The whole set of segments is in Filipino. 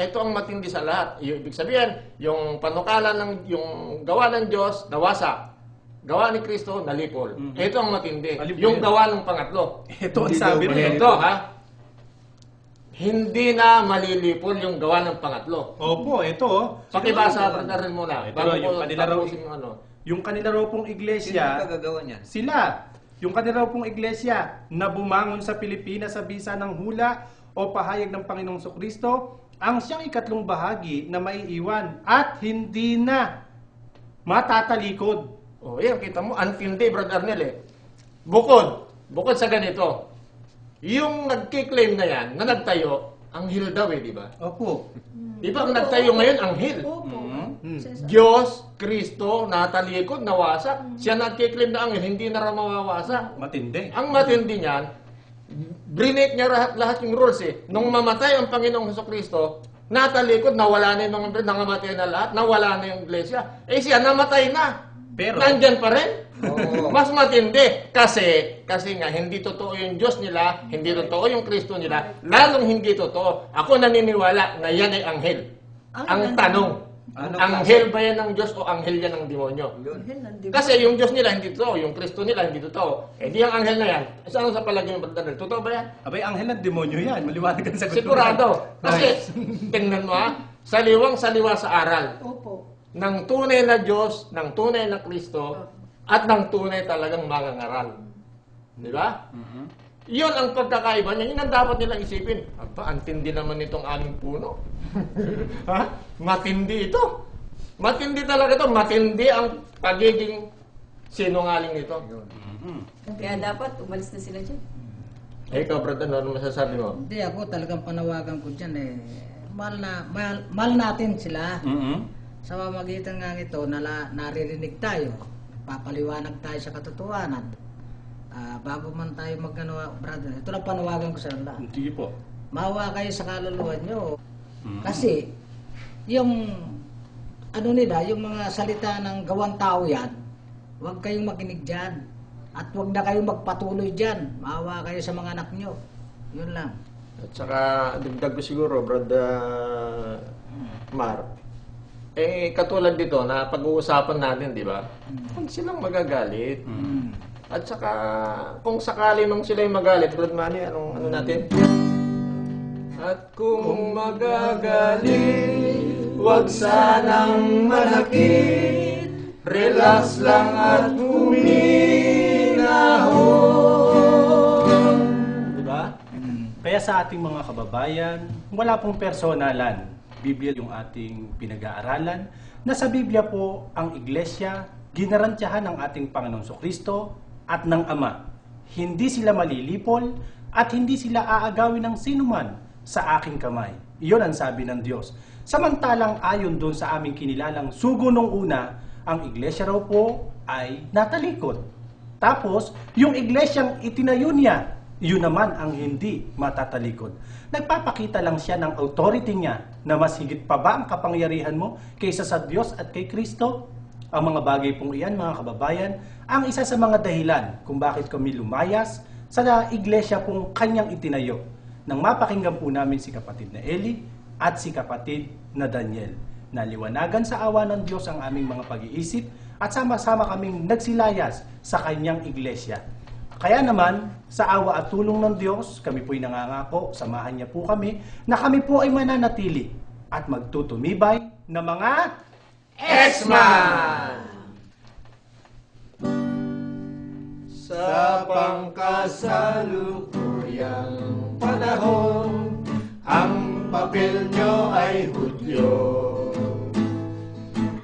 ito ang matindi sa lahat. Y- Ibig sabihin, yung panukalan ng yung gawa ng Diyos nawasak. Gawa ni Kristo nalipol. Ito ang matindi. Alin po Yung gawa ng pangatlo. Ito ang sabi rin. Ito ha. Hindi na malilipol yung gawa ng pangatlo. Opo, ito. oh. Pakibasa brother rin muna. Ito, Bago yung kanila raw- yung ano. Yung kanila raw pong iglesia, niyan? sila, yung kanila raw pong iglesia na bumangon sa Pilipinas sa bisa ng hula o pahayag ng Panginoong Kristo ang siyang ikatlong bahagi na maiiwan at hindi na matatalikod. Oh, yan, kita mo, antindi, Brother Arnel eh. Bukod, bukod sa ganito, yung nagkiklaim na yan, na nagtayo, anghel daw eh, di ba? Opo. Di ba ang nagtayo ngayon, anghel? Opo. Hmm. Sa- Diyos, Kristo, natalikod, nawasak. Siya nagkiklaim na anghel, hindi na raw mawawasak. Matindi. Ang matindi niyan, brinake niya lahat, lahat yung rules eh. Nung mamatay ang Panginoong Heso Kristo, natalikod, nawala na yung mga nangamatay na lahat, nawala na yung iglesia. Eh siya, namatay na. Pero- Nandyan pa rin. Oo. Mas matindi. Kasi, kasi nga, hindi totoo yung Diyos nila, hindi totoo yung Kristo nila, lalong hindi totoo. Ako naniniwala na yan ay anghel. Ang Ang ganda. tanong, Ano anghel ba yan ng Diyos o anghel yan ng demonyo? Yun. Anghel, nandito. Kasi yung Diyos nila hindi totoo, yung Kristo nila hindi totoo. Eh di ang anghel na yan. Eh, saan sa palagay mo, Brother? Totoo ba yan? Abay, anghel ng demonyo yan. Maliwanag ang sagot. Sigurado. Nice. Kasi, tingnan mo ha, saliwang saliwa sa aral Opo. ng tunay na Diyos, ng tunay na Kristo, at ng tunay talagang mangangaral. Di ba? Yun ang pagkakaiba niya. Yun ang dapat nilang isipin. Aba, antindi naman itong aming puno. ha? Matindi ito. Matindi talaga ito. Matindi ang pagiging sinungaling nito. Mhm. Kaya dapat umalis na sila dyan. Eh, ikaw, brother, ano masasabi mo? Hindi ako talagang panawagan ko dyan eh. Mahal, na, mahal, mahal natin sila. Mhm. Sa pamagitan nga ito, nala, naririnig tayo. Papaliwanag tayo sa katotohanan. Ah, bago man tayo magano, brother, ito lang panawagan ko sa lahat. Sige po. Mawa kayo sa kaluluwa nyo. Mhm. Kasi, yung ano nila, yung mga salita ng gawang tao yan, huwag kayong makinig dyan. At huwag na kayong magpatuloy dyan. Mawa kayo sa mga anak nyo. Yun lang. At saka, dagdag ko siguro, brother Mar, eh, katulad dito na pag-uusapan natin, di ba? Huwag silang magagalit. Mhm. At saka, kung sakali mang sila yung magalit, Brad Manny, anong ano natin? At kung magagalit, wag sanang manakit, relax lang at huminahon. Di ba? Kaya sa ating mga kababayan, wala pong personalan. Biblia yung ating pinag-aaralan. Na sa Biblia po, ang iglesia, ginarantyahan ng ating Panginoong Kristo at ng Ama. Hindi sila malilipol at hindi sila aagawin ng sinuman sa aking kamay. Iyon ang sabi ng Diyos. Samantalang ayon doon sa aming kinilalang sugo nung una, ang iglesia raw po ay natalikod. Tapos, yung iglesyang itinayo niya, yun naman ang hindi matatalikod. Nagpapakita lang siya ng authority niya na mas higit pa ba ang kapangyarihan mo kaysa sa Diyos at kay Kristo? Ang mga bagay pong iyan, mga kababayan, ang isa sa mga dahilan kung bakit kami lumayas sa iglesia pong kanyang itinayo. Nang mapakinggan po namin si kapatid na Eli at si kapatid na Daniel. Naliwanagan sa awa ng Diyos ang aming mga pag-iisip at sama-sama kaming nagsilayas sa kanyang iglesia. Kaya naman, sa awa at tulong ng Diyos, kami po'y nangangako, samahan niya po kami, na kami po ay mananatili at magtutumibay na mga X-Man! Sa pangkasalukuyang panahon, ang papel nyo ay hudyo.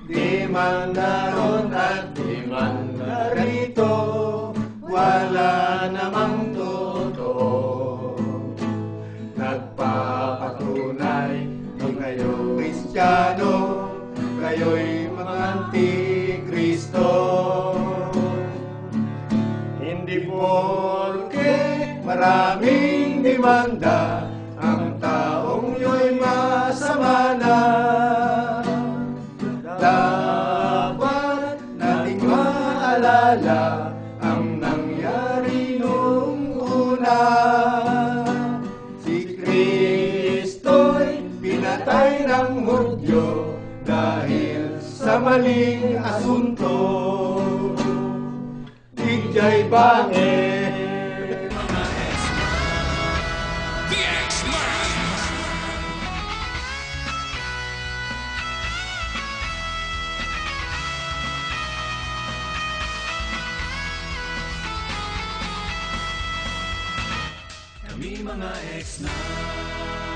Di man naroon at di man narito, wala namang totoo. Nagpapatunay kung kayo Kristiyano, maraming demanda, ang taong yo'y masama na. Dapat nating maalala ang nangyari nung una. Si Kristo'y pinatay ng Hudyo dahil sa maling asunto. Dijay bangin. The X-Man. Kami mga X-Man.